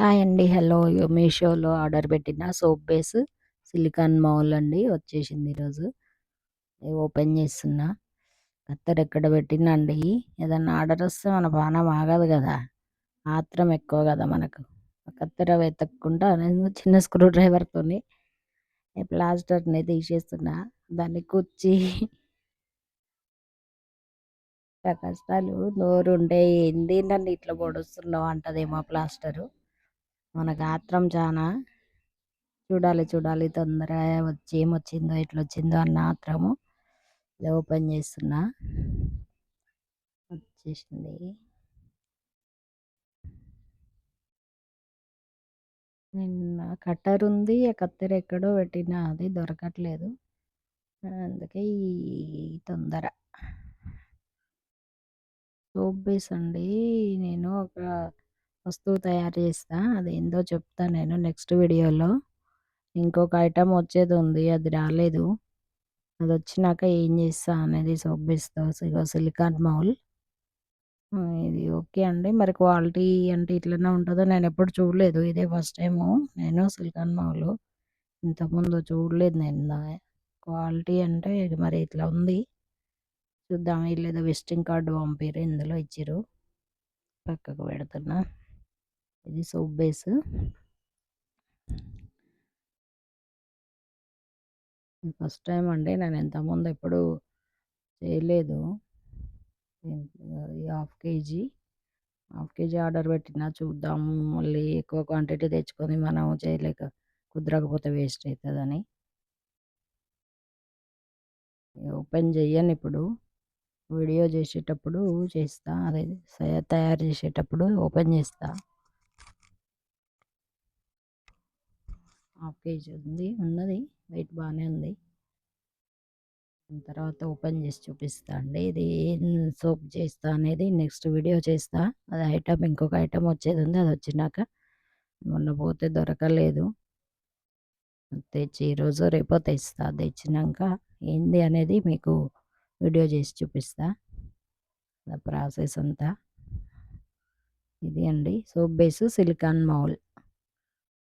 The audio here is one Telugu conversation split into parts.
హాయ్ అండి. హలో! మీషోలో ఆర్డర్ పెట్టిన సోప్ బేస్ సిలికాన్ మౌల్ అండి వచ్చేసింది ఈరోజు. ఓపెన్ చేస్తున్నా. కత్తెర ఎక్కడ పెట్టినా అండి ఏదన్నా ఆర్డర్ వస్తే మన పానం ఆగదు కదా! ఆత్రం ఎక్కువ కదా మనకు. కత్తెర వెతక్కుంటా నేను చిన్న స్క్రూ డ్రైవర్‌తోని ప్లాస్టర్‌ని తీసేస్తున్నా. దాన్ని కుచ్చి కష్టాలు నోరుండే ఏంది నన్ను ఇట్లా పొడుస్తున్నావు అంటదేమో ప్లాస్టరు. మన గాత్రం చాలా చూడాలి చూడాలి. తొందరగా వచ్చి ఏమొచ్చిందో ఎట్లొచ్చిందో అన్న ఆత్రము ఓపెన్ చేస్తున్నా. వచ్చేసింది. నిన్న కట్టర్ ఉంది. ఆ కత్తెర ఎక్కడో పెట్టిన అది దొరకట్లేదు. అందుకే ఈ తొందర. సోప్ బేస్ అండి నేను వస్తువు తయారు చేస్తా. ఏందో చెప్తా నేను నెక్స్ట్ వీడియోలో. ఇంకొక ఐటెం వచ్చేది ఉంది అది రాలేదు. అది వచ్చినాక ఏం చేస్తా అనేది సోప్ ఇగో సిలికాన్ మౌల్ ఇది ఓకే అండి. మరి క్వాలిటీ అంటే ఇట్లనే ఉంటుందో నేను ఎప్పుడు చూడలేదు. ఇదే ఫస్ట్ టైము నేను సిలికాన్ మౌల్ ఇంతకుముందు చూడలేదు నేను క్వాలిటీ అంటే మరి ఇట్లా ఉంది. చూద్దాం. వీళ్ళు విజిటింగ్ కార్డు పంపారు ఇందులో ఇచ్చారు పక్కకు పెడుతున్నా. ఇది సోప్ బేస్. ఫస్ట్ టైం అండి. నేను ఇంతకుముందు ఎప్పుడు చేయలేదు. Half kg half kg order పెట్టినా చూద్దాము. మళ్ళీ ఎక్కువ క్వాంటిటీ తెచ్చుకొని మనం చేయలేక కుదరకపోతే వేస్ట్ అవుతుందని ఓపెన్ చెయ్యను ఇప్పుడు. వీడియో చేసేటప్పుడు చేస్తా. అదే తయారు చేసేటప్పుడు ఓపెన్ చేస్తా. హాఫ్ కేజీ ఉంది. ఉన్నది. వెయిట్ బాగానే ఉంది. తర్వాత ఓపెన్ చేసి చూపిస్తా అండి. ఇది ఏం సోప్ చేస్తా అనేది నెక్స్ట్ వీడియో చేస్తా. అది ఐటమ్ ఇంకొక ఐటమ్ వచ్చేది ఉంది. అది వచ్చినాక మొన్న పోతే దొరకలేదు. తెచ్చి ఈరోజు రేపో తెస్తా. తెచ్చినాక ఏంది అనేది మీకు వీడియో చేసి చూపిస్తా. ప్రాసెస్ అంతా. ఇది అండి. Soap base silicone mould.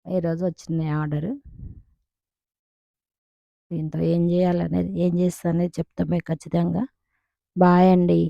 ఈరోజు వచ్చింది ఆర్డర్. దీంతో ఏం చేయాలనేది ఏం చేస్తా అనేది చెప్తామే ఖచ్చితంగా. బాయ్ అండి.